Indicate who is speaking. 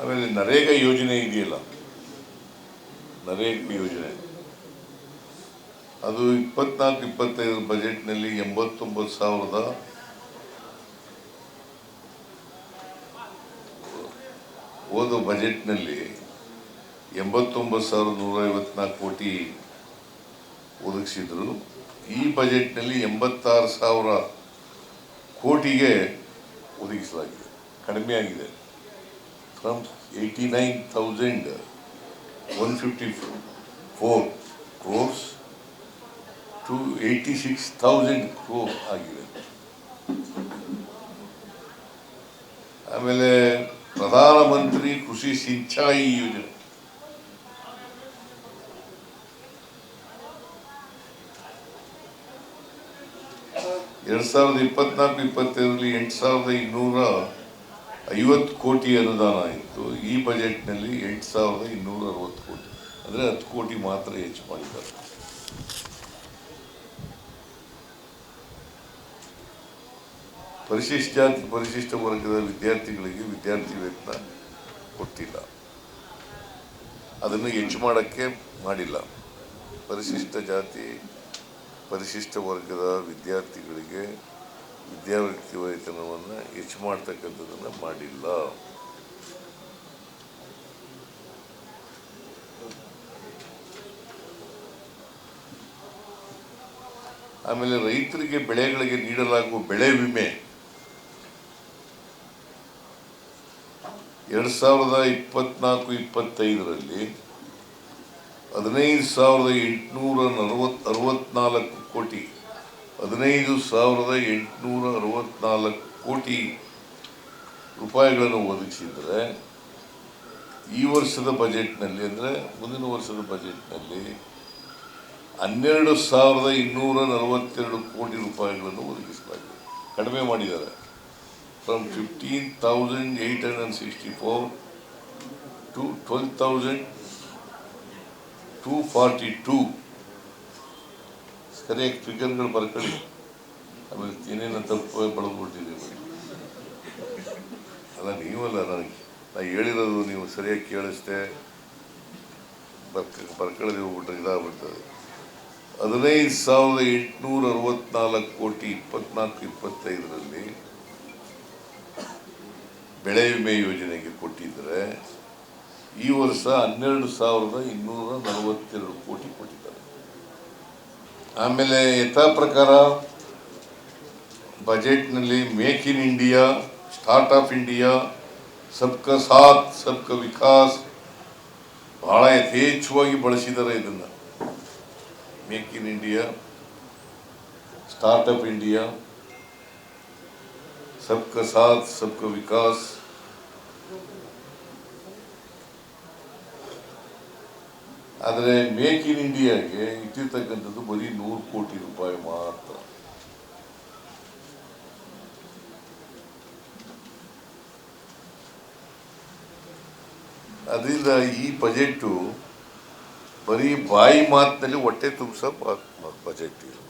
Speaker 1: ಆಮೇಲೆ ನರೇಗಾ ಯೋಜನೆ ಇದೆಯಲ್ಲ? ನರೇಗಾ ಯೋಜನೆ. ಅದು ಇಪ್ಪತ್ನಾಲ್ಕು, ಇಪ್ಪತ್ತೈದು ಬಜೆಟ್ನಲ್ಲಿ ಎಂಬತ್ತೊಂಬತ್ತು ಸಾವಿರದ ಹೋದ ಬಜೆಟ್ನಲ್ಲಿ ಎಂಬತ್ತೊಂಬತ್ತು ಸಾವಿರದ ನೂರ ಐವತ್ನಾಲ್ಕು ಕೋಟಿ ಒದಗಿಸಿದ್ರು. ಈ ಬಜೆಟ್ನಲ್ಲಿ ಎಂಬತ್ತಾರು ಸಾವಿರ ಕೋಟಿಗೆ ಒದಗಿಸಲಾಗಿದೆ. ಕಡಿಮೆ crores two eighty six thousand crore ಆಗಿದೆ. ಆಮೇಲೆ ಪ್ರಧಾನಮಂತ್ರಿ ಕೃಷಿ ಸಿಂಚಾಯಿ ಯೋಜನೆ. ಎರಡ್ ಸಾವಿರದ ಇಪ್ಪತ್ನಾಲ್ಕು, ಇಪ್ಪತ್ತೈದರಲ್ಲಿ ಎಂಟು ಸಾವಿರದ ಇನ್ನೂರ ಐವತ್ತು ಕೋಟಿ ಅನುದಾನ ಇತ್ತು. ಈ ಬಜೆಟ್ನಲ್ಲಿ ಎಂಟು ಸಾವಿರದ ಇನ್ನೂರ ಅರವತ್ತು ಕೋಟಿ. ಅಂದರೆ ಹತ್ತು ಕೋಟಿ ಮಾತ್ರ ಹೆಚ್ಚು ಮಾಡಿದ್ದಾರೆ. ಪರಿಶಿಷ್ಟ ಜಾತಿ ಪರಿಶಿಷ್ಟ ವರ್ಗದ ವಿದ್ಯಾರ್ಥಿಗಳಿಗೆ ವಿದ್ಯಾರ್ಥಿ ವೇತನ ಕೊಟ್ಟಿಲ್ಲ. ಅದನ್ನು ಹೆಚ್ಚು ಮಾಡೋಕ್ಕೆ ಮಾಡಿಲ್ಲ. ಪರಿಶಿಷ್ಟ ಜಾತಿ, ಪರಿಶಿಷ್ಟ ವರ್ಗದ ವಿದ್ಯಾರ್ಥಿಗಳಿಗೆ ವಿದ್ಯಾರ್ಥಿ ವೇತನವನ್ನು ಹೆಚ್ಚು ಮಾಡ್ತಕ್ಕಂಥದ್ದನ್ನು ಮಾಡಿಲ್ಲ. ಆಮೇಲೆ ರೈತರಿಗೆ ಬೆಳೆಗಳಿಗೆ ನೀಡಲಾಗುವ ಬೆಳೆ ವಿಮೆ. ಎರಡು ಸಾವಿರದ ಇಪ್ಪತ್ನಾಲ್ಕು, ಇಪ್ಪತ್ತೈದರಲ್ಲಿ ಹದಿನೈದು ಸಾವಿರದ ಎಂಟುನೂರ ನಲವತ್ತು, ಅರವತ್ನಾಲ್ಕು ಕೋಟಿ ಹದಿನೈದು ಸಾವಿರದ ಎಂಟುನೂರ ಅರವತ್ನಾಲ್ಕು ಕೋಟಿ ರೂಪಾಯಿಗಳನ್ನು ಒದಗಿಸಿದರೆ ಈ ವರ್ಷದ ಬಜೆಟ್ನಲ್ಲಿ ಅಂದರೆ ಮುಂದಿನ ವರ್ಷದ ಬಜೆಟ್ನಲ್ಲಿ ಹನ್ನೆರಡು ಸಾವಿರದ ಇನ್ನೂರ ನಲವತ್ತೆರಡು ಕೋಟಿ ರೂಪಾಯಿಗಳನ್ನು ಒದಗಿಸಲಾಗಿದೆ ಕಡಿಮೆ ಮಾಡಿದ್ದಾರೆ. From fifteen thousand eight hundred sixty four to twelve thousand two forty two ಸರಿಯಾಗಿ ಫಿಗರ್ಗಳು ಬರ್ಕೊಳ್ಳಿ ಆಮೇಲೆ ಏನೇನು ತಪ್ಪು ಬಳದ್ಬಿಟ್ಟಿದ್ದೀವಿ ಅಲ್ಲ, ನೀವಲ್ಲ ನನಗೆ. ನಾ ಹೇಳಿರೋದು ನೀವು ಸರಿಯಾಗಿ ಕೇಳಿಸ್ದೆ. ಬರ್ಕ ಬರ್ಕೊಳ್ಳದೆ ಹೋಗ್ಬಿಟ್ರೆ ಇದಾಗ್ಬಿಡ್ತದೆ. ಹದಿನೈದು ಸಾವಿರದ ಎಂಟುನೂರ ಅರವತ್ನಾಲ್ಕು ಕೋಟಿ ಇಪ್ಪತ್ನಾಲ್ಕು ಇಪ್ಪತ್ತೈದರಲ್ಲಿ ಬೆಳೆ ವಿಮೆ ಯೋಜನೆಗೆ ಕೊಟ್ಟಿದ್ದರೆ ಈ ವರ್ಷ ಹನ್ನೆರಡು ಸಾವಿರದ ಇನ್ನೂರ ನಲವತ್ತೆರಡು ಕೋಟಿ ಕೊಟ್ಟಿದ್ದಾರೆ ಆಮೇಲೆ ಯಥಾ ಪ್ರಕಾರ ಬಜೆಟ್ನಲ್ಲಿ make in India start of India ಸಬ್ಕ ಸಾಥ್ ಸಬ್ಕ ವಿಕಾಸ್ ಬಹಳ ಯಥೇಚ್ಛವಾಗಿ ಬಳಸಿದ್ದಾರೆ ಇದನ್ನು make in India start up India ಸಬ್ಕ ಸಾಥ್ ಸಬ್ಕ ವಿಕಾಸ್ ಆದರೆ ಮೇಕ್ ಇನ್ ಇಂಡಿಯಾಗೆ ಇಟ್ಟಿರ್ತಕ್ಕಂಥದ್ದು ಬರೀ ನೂರು ಕೋಟಿ ರೂಪಾಯಿ ಮಾತ್ರ. ಅದರಿಂದ ಈ ಬಜೆಟ್ಟು ಬರೀ ಬಾಯಿ ಮಾತಿನಲ್ಲಿ ಹೊಟ್ಟೆ ತುಂಬಿಸೋ ಬಜೆಟ್ ಇದು